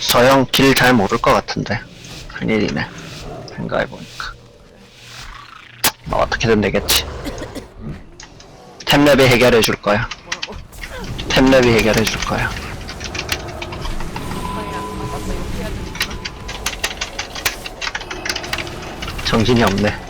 저형길잘 모를 것 같은데. 큰일이네. 생각해보니까. 뭐 어떻게든 되겠지. 템랩이 해결해 줄 거야. 템랩이 해결해 줄 거야. 정신이 없네.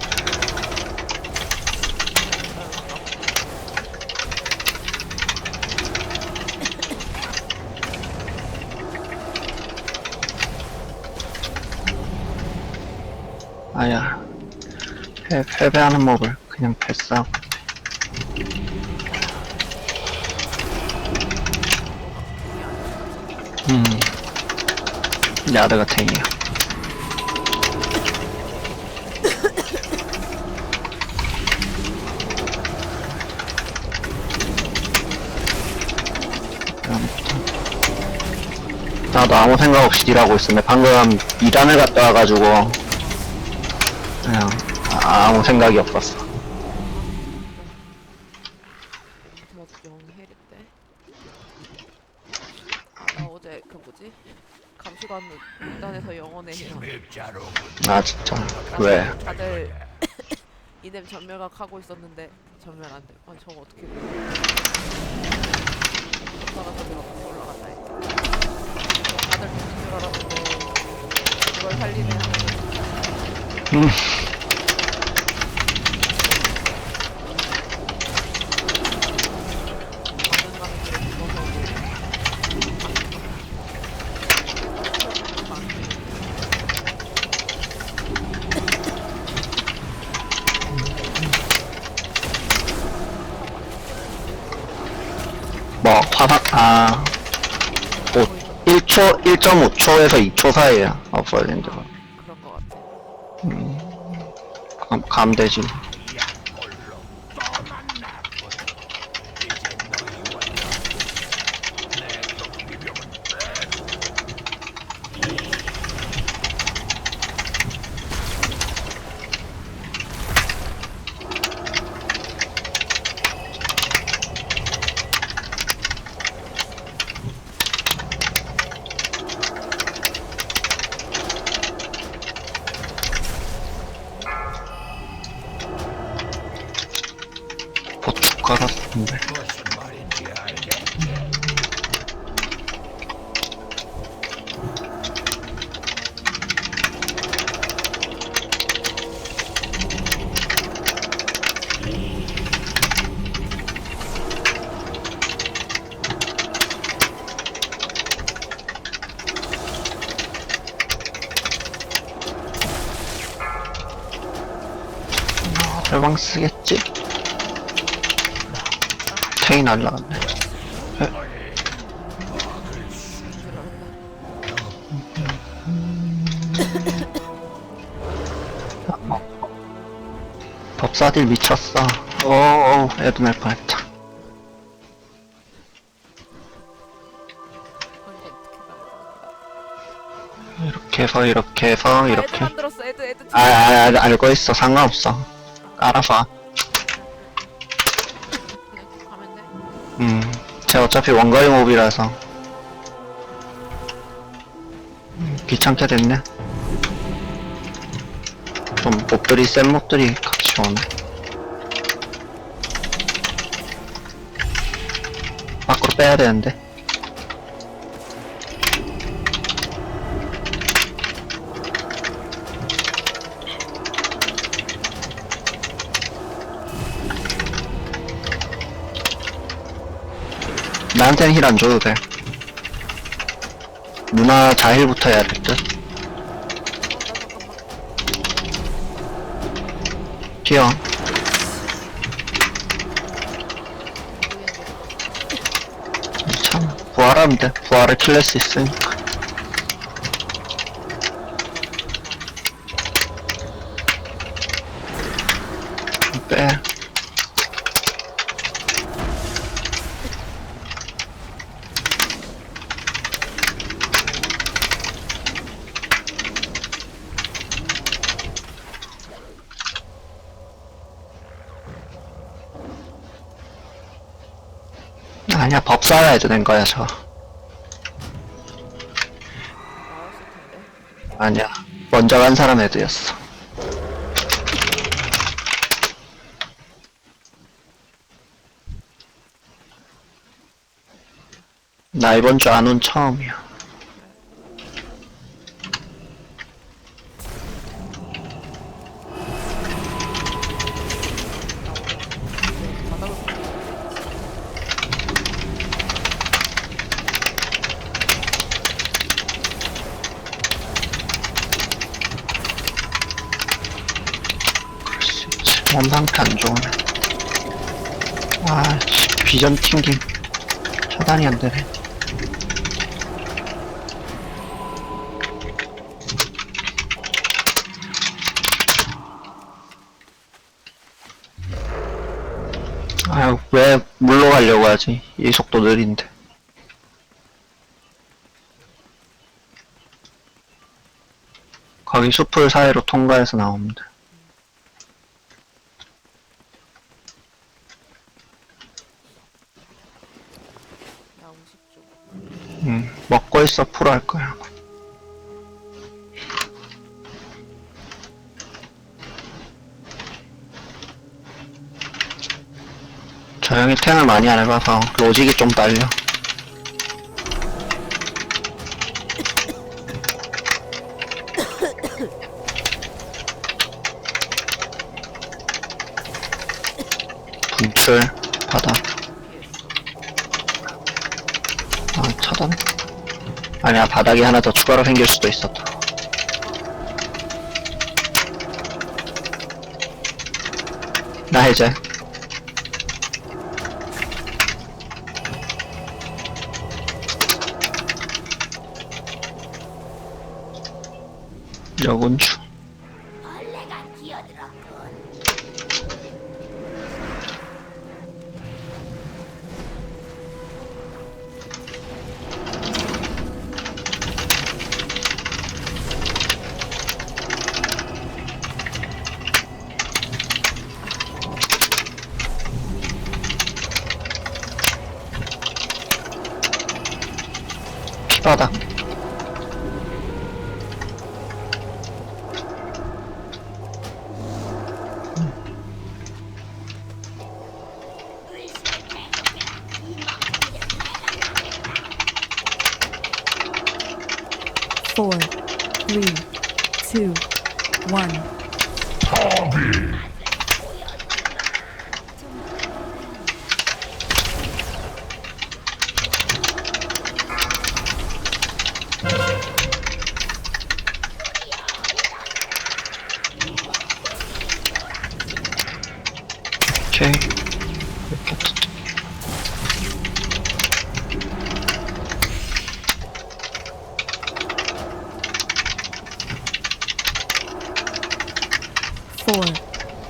아야, 패, 패배하는 몹을 그냥 패싸. 음, 야드가 탱이야. 나도 아무 생각 없이 일하고 있었네. 방금 이단을 갔다 와가지고 아- 아무 생각이 없었어. 때. 아, 나 어제 그 뭐지? 문단에서 영혼의 힘. 아 진짜 왜? 다들 이nem 전멸각 하고 있었는데 전멸 안 돼. 아 저거 어떻게? 올라가서 내가 올라간다 했 다들 죽는 줄 알았는데 그걸 살리네. 음. 많은 사람들이 죽어서 뭐 화상 아 5, 1초 1.5초에서 2초 사이야 없어진 지 그런 거 같아. 감, 감되지. 보축 깔았는데. 해방 쓰겠지? 테이 날라갔네. 법사딜 미쳤어. 오오 애도 날 뻔했다. 아니 어떻게 가야 이렇게 해서 이렇게 해서 돼? 아, 애드 이렇게. 만들었어. 애드 애드. 아, 아, 아 알고 있어. 상관없어. 알아봐. 음, 제가 어차피 원거리 몹이라서. 음, 귀찮게 됐네. 좀 몹들이 센 몹들이 같이 오네. 밖으로 빼야 되는데. 나한테는 힐 안 줘도 돼. 누나 자힐부터 해야 될 듯. 튀어. 괜찮아. 부활하면 돼. 부활을 킬낼 수 있으니까. 빼. 쌓아야 되는 거야, 저. 아니야. 먼저 간 사람 애들이었어. 나 이번 주 안 온 처음이야. 바닥을 그럴 수 있지. 몸 상태 안 좋으네. 아, 씨, 비전 튕김. 차단이 안 되네. 아유, 왜 물로 가려고 하지? 이 속도 느린데. 거기 숲을 사이로 통과해서 돼. 있어 프로 할 거야. 저 형이 탱을 많이 안 해봐서 로직이 좀 딸려. 분출 피했어. 아 차단 아니야 바닥이 하나 더 추가로 생길 수도 있었다. 나 해제. 여군주 피바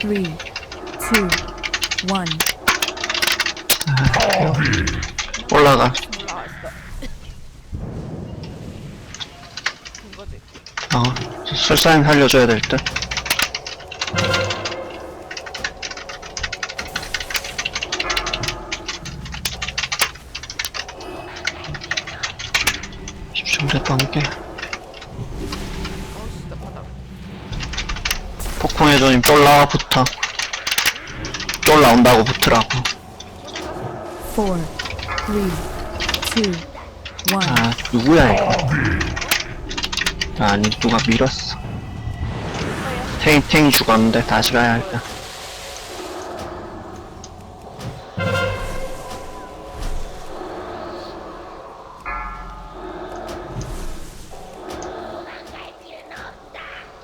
3, 2, 1. 올라가. 어, 설사인 살려줘야 될 듯. 붙으라고. Two, one. 아 누구야 이거? 아니 누가 밀었어. 탱이 탱이 죽었는데 다시 가야 할까?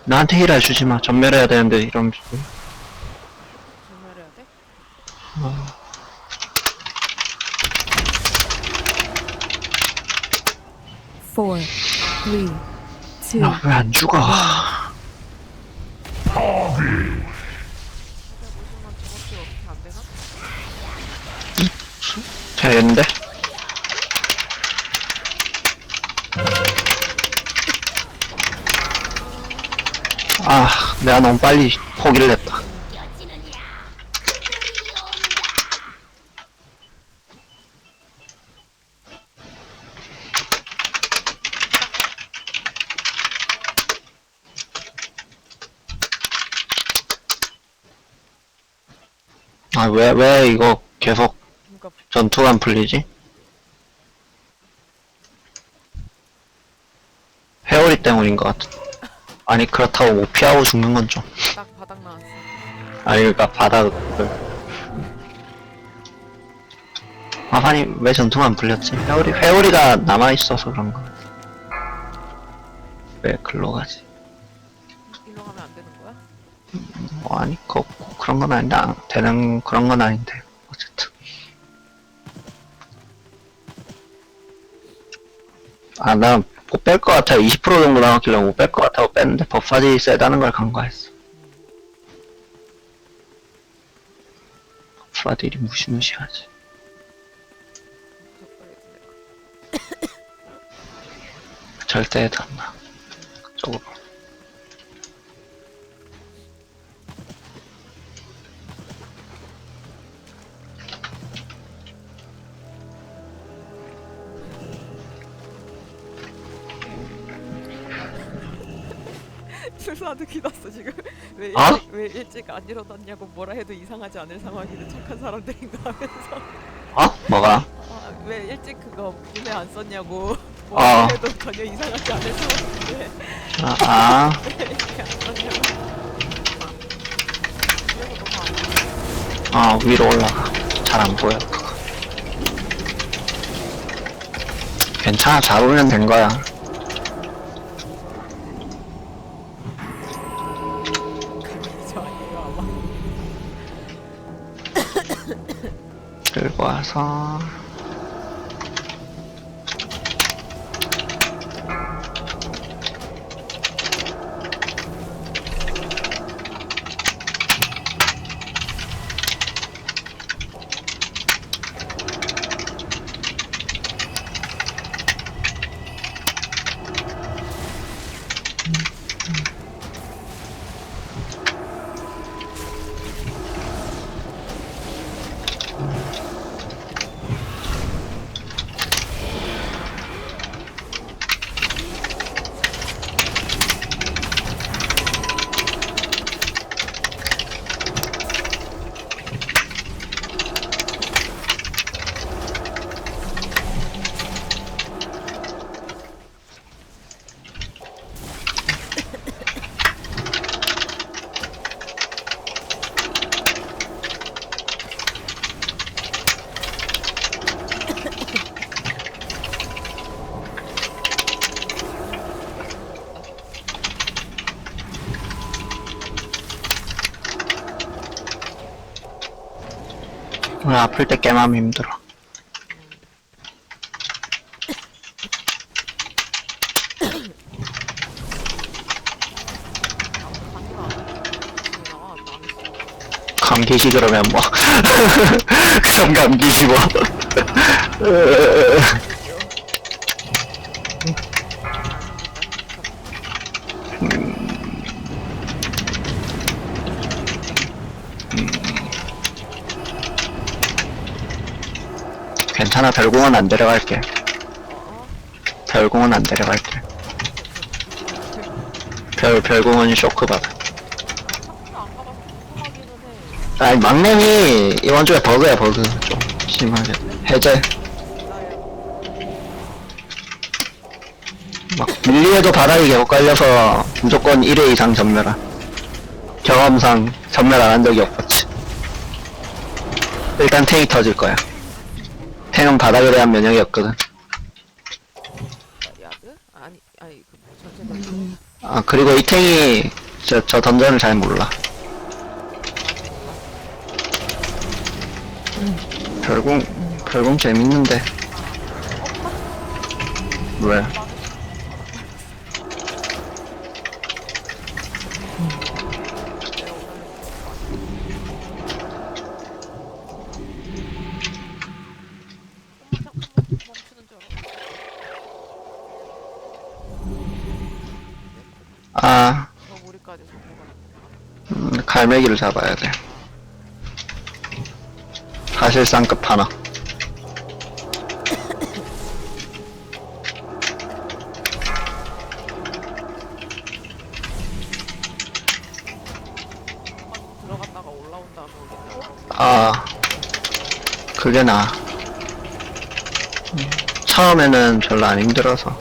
나한테 힐 해주지 마. 전멸해야 되는데 이런 전멸해야 돼? Four, three, two, 왜 안 죽어 되나? 되는데 아 내가 너무 빨리 포기를 했다 아, 왜, 왜 이거 계속 그러니까 전투가 안 풀리지? 회오리 때문인 것 같아. 아니, 그렇다고 못 피하고 죽는 건 좀. 딱 바닥 나왔어. 아니, 그니까 바닥을. 아, 아니, 왜 전투가 안 풀렸지? 회오리, 회오리가 남아있어서 그런 거. 왜 글로 가지? 일로 가면 안 되는 거야? 뭐, 아니, 그, 그런 건 아닌데, 안- 되는 그런 건 아닌데. 어쨌든. 아, 난못뺄것 같아요. 20% 정도 남았길래 못 뺄 것 같다고 뺐는데, 법사지 세다는 걸 간과했어. 법사들이 무시무시하지. 절대 해도 안 나. 그쪽 왜 일찍, 어? 왜 일찍 안 일어났냐고 뭐라 해도 이상하지 않을 상황인데 착한 사람들인가 하면서. 어? 뭐가? 아, 왜 일찍 그거 문에 안 썼냐고 어. 뭐라 해도 전혀 이상하지 않을 상황인데 아, 아. 왜 이렇게 안 썼냐고. 이러고 너무 안 아, 위로 올라가. 잘 안 보여, 그거. 괜찮아, 잡으면 된 거야. 들고 와서. 아플 때 깨마음 힘들어. 감기시 그러면 뭐. 그럼 감기시 뭐. 괜찮아, 별공은 안 데려갈게. 어? 별공은 안 데려갈게. 별, 별공은 쇼크 받아. 아니, 막내미 이번 주에 버그야, 버그. 좀 심하게. 해제. 막, 밀리에도 바닥이 깔려서 무조건 1회 이상 전멸한. 경험상 전멸 안 한 적이 없었지. 일단 탱이 터질 거야. 탱은 바닥에 대한 면역이 없거든. 야드? 아니 아니 그 전체적으로. 아, 그리고 이 탱이 저, 저 던전을 잘 몰라. 별공, 별공 재밌는데. 왜? 잠깐만 멈추는 줄 알아. 아, 저 우리까지 성공을. 음, 갈매기를 잡아야 돼. 하나. 올라온 다음에 오겠다. 아, 그게 나. 처음에는 별로 안 힘들어서.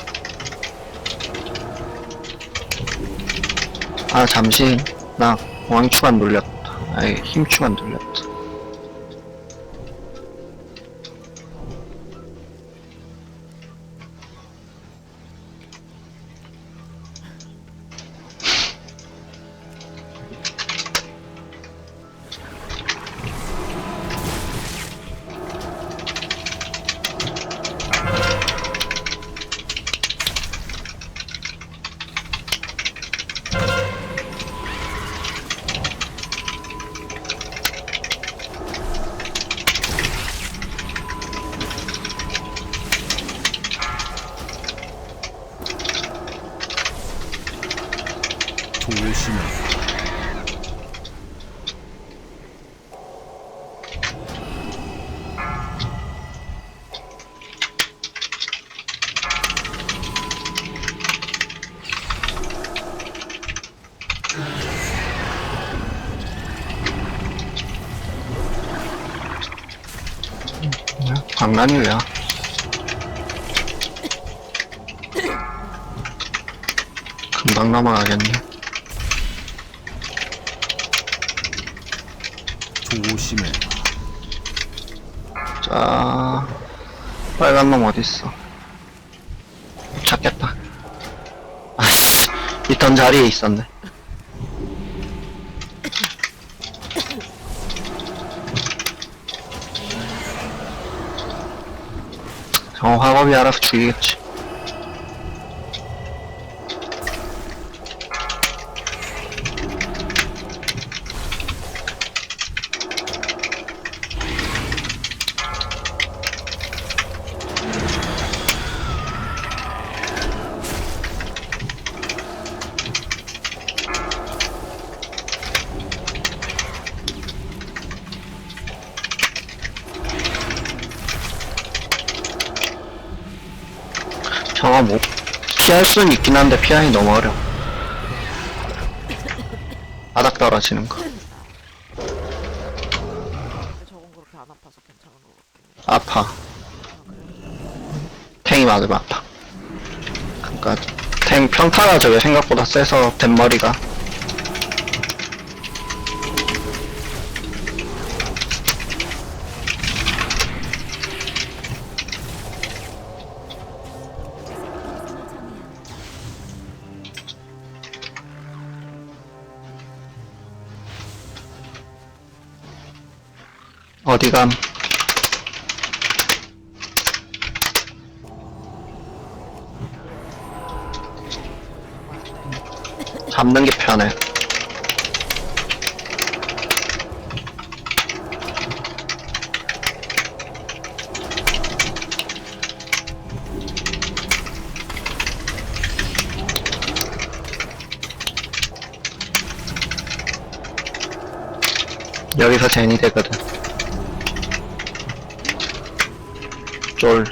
아, 잠시, 나 왕추만 눌렸다. 아이, 힘추만 눌렸다. 장난이야. 금방 넘어가겠네. 조심해. 자, 빨간 놈 어딨어? 찾겠다. 아씨, 있던 자리에 있었네. 저 화법이 알아서 죽이겠지. 저거 뭐, 피할 수는 있긴 한데 피하기 너무 어려워. 바닥 떨어지는 거. 근데 저건 그렇게 안 아파서 괜찮은 것 같긴 해. 아파. 탱이 맞으면 아파. 그니까, 탱 평타가 저게 생각보다 세서 댄머리가. 어디감? 잡는 게 편해. 여기서 제니 되거든. 쫄.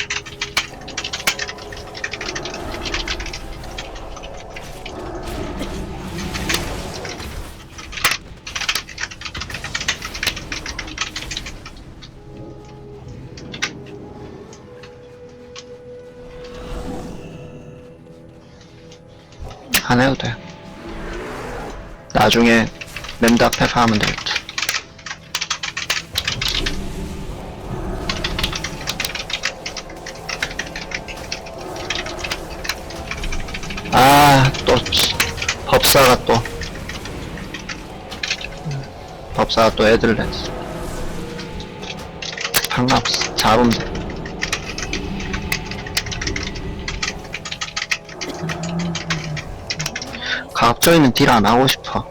안 해도 돼. 나중에 램드 앞에서 하면 되겠지. 아, 또, 치- 법사가 또. 법사가 또 애들 냈어. 상관없어. 잡으면 돼. 가급적이면 딜안 하고 싶어.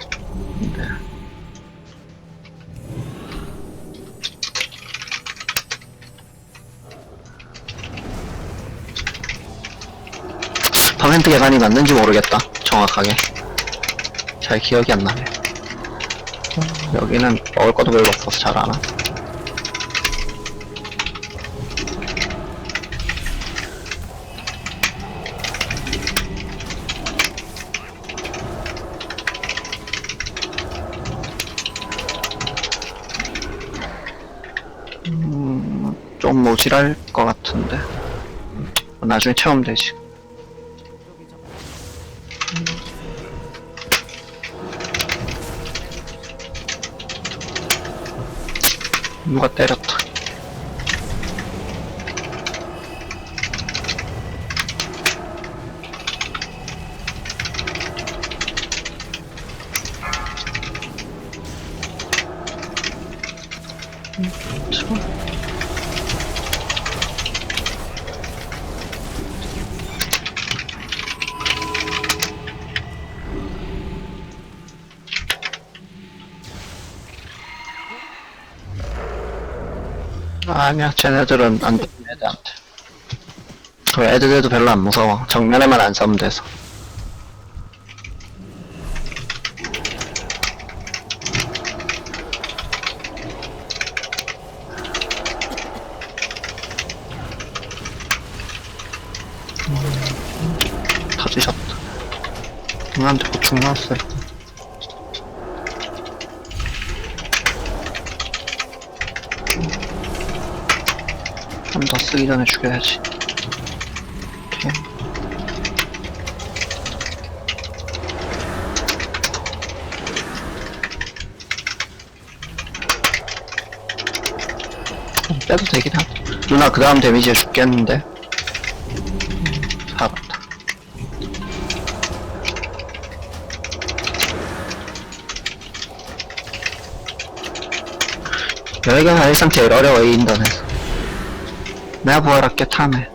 퍼센트 계산이 맞는지 모르겠다. 정확하게. 잘 기억이 안 나네. 여기는 먹을 것도 별로 없어서 잘안 와. 음, 좀 모질할 것 같은데. 나중에 체험되지. 누가 때렸다. 아니야, 쟤네들은 안 돼, 애들한테. 그 애들도 별로 안 무서워. 정면에만 안 싸면 돼서. 음, 터지셨다. 누나한테 고충 나왔어요. 한 더 쓰기 전에 죽여야지. 좀 빼도 되긴 하. 누나 그 다음 데미지에 죽겠는데. 음, 살았다. 여기가 사실상 제일 어려워 이 인던에서. 내가 부활할게 탐해.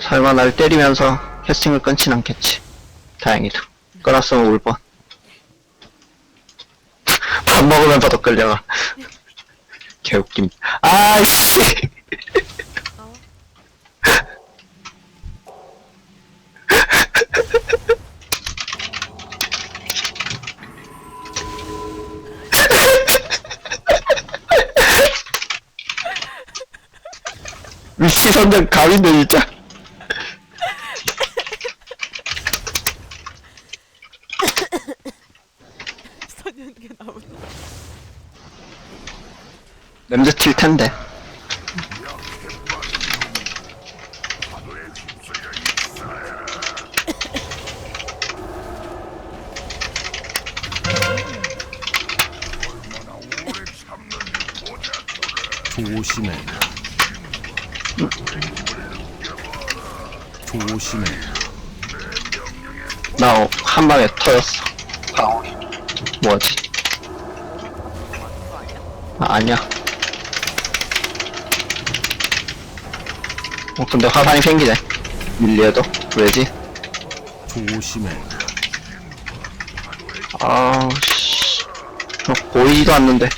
설마 날 때리면서 캐스팅을 끊진 않겠지. 다행이다 끊었으면 울뻔. 밥 먹으면서도 끌려가. 개웃김. 아이씨 위치 선정 감인데 진짜. 냄새 튈 텐데 조심해. 조심해. 나 한 방에 터졌어 방울이 뭐지? 아, 아니야. 어, 근데 화산이 생기네. 밀리에도? 왜지? 조심해. 아우, 씨. 어, 보이지도 않는데.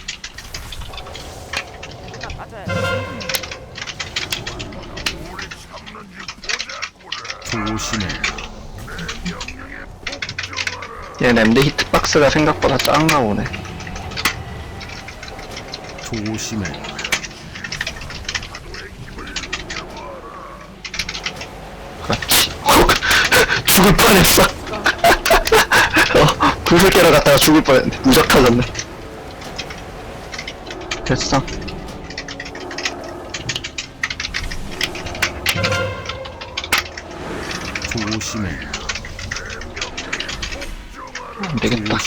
얘 램드 히트박스가 생각보다 작은가 보네. 조심해. 그렇지. 죽을 뻔했어. 어, 불을 깨러 갔다가 죽을 뻔했네. 무적 터졌네. 됐어. 조심해. 안 되겠다.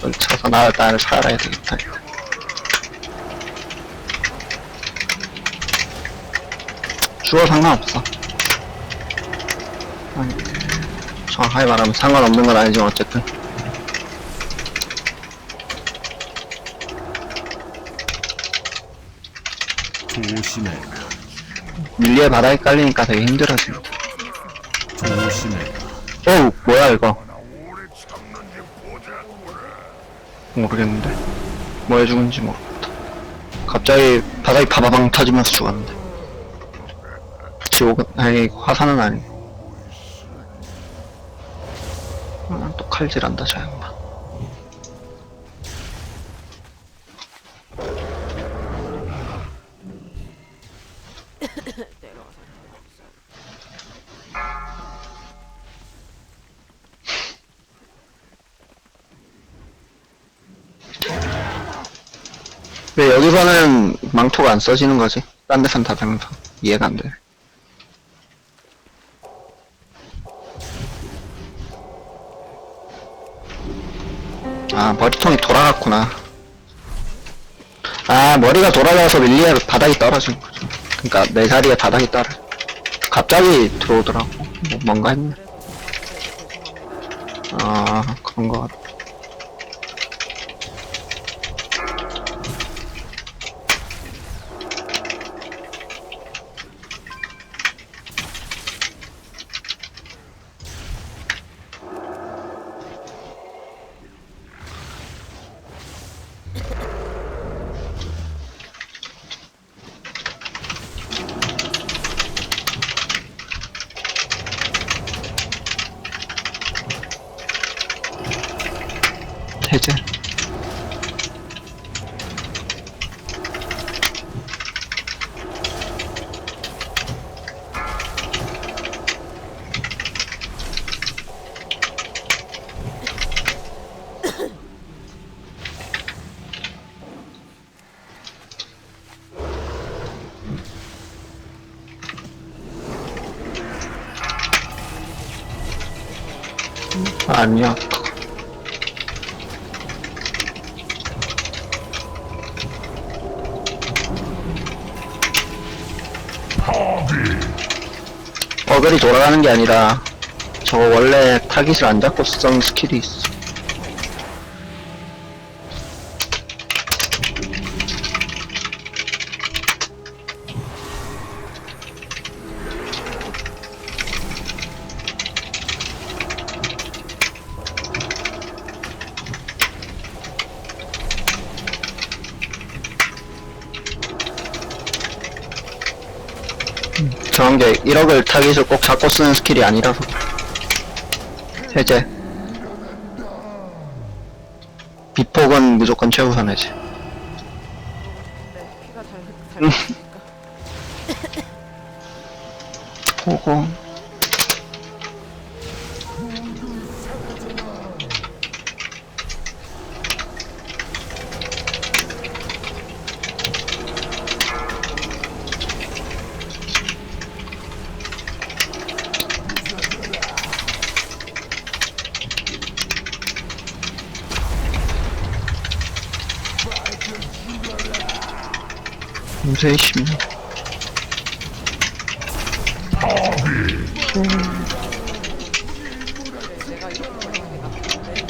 넌 쳐서 나, 나를 살아야 되겠다. 죽어 상관없어. 아니, 정확하게 말하면 상관없는 건 아니지만 어쨌든. 조심해. 밀리에 바닥에 깔리니까 되게 힘들어지. 조심해. 어우, 뭐야 이거. 모르겠는데. 뭐해 죽은지 모르겠다. 갑자기 바닥이 바바방 터지면서 죽었는데. 지옥은, 아니, 화산은 아니고. 아, 또 칼질한다, 저 양반. 망토가 안 써지는 거지? 딴 데선 다 되면서 이해가 안 돼. 아 머리통이 돌아갔구나. 아 머리가 돌아가서 밀리아 바닥이 떨어진 거죠. 그러니까 내 자리에 바닥이 떨어. 갑자기 들어오더라고. 뭐 뭔가 했네. 아 그런 거 같아. 해제. 아니야. 버글이 돌아가는 게 아니라 저거 원래 타깃을 안 잡고 쓰던 스킬이 있어. 1억을 타깃을 꼭 잡고 쓰는 스킬이 아니라서. 해제. 비폭은 무조건 최우선 해제. 근데 피가 잘, 잘 나니까. 보고. 요새 10년. 내가 이렇게 걸리는 게 낫는데.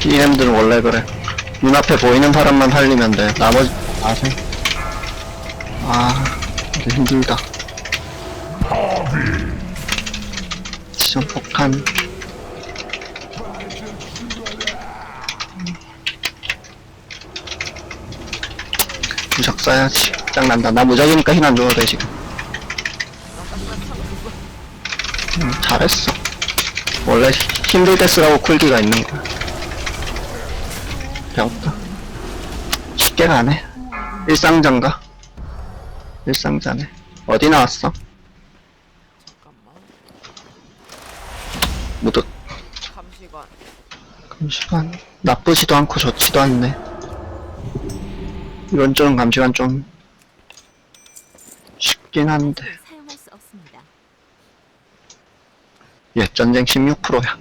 DM들은 원래 그래. 눈앞에 보이는 사람만 살리면 돼. 나머지, 아세? 아, 이게 힘들다. 지점 폭탄. 무적 써야지. 짱난다. 나 무적이니까 힘안 줘도 돼, 지금. 음, 잘했어. 원래 힘들 때 쓰라고 쿨기가 있는 거야. 배웠다. 쉽게 가네. 일상전가? 일상자네. 어디 나왔어? 잠깐만. 무득. 감시관. 감시관. 나쁘지도 않고 좋지도 않네. 이런 좀 감시관 좀 쉽긴 한데. 사용할 수 없습니다. 예, 전쟁 16%야.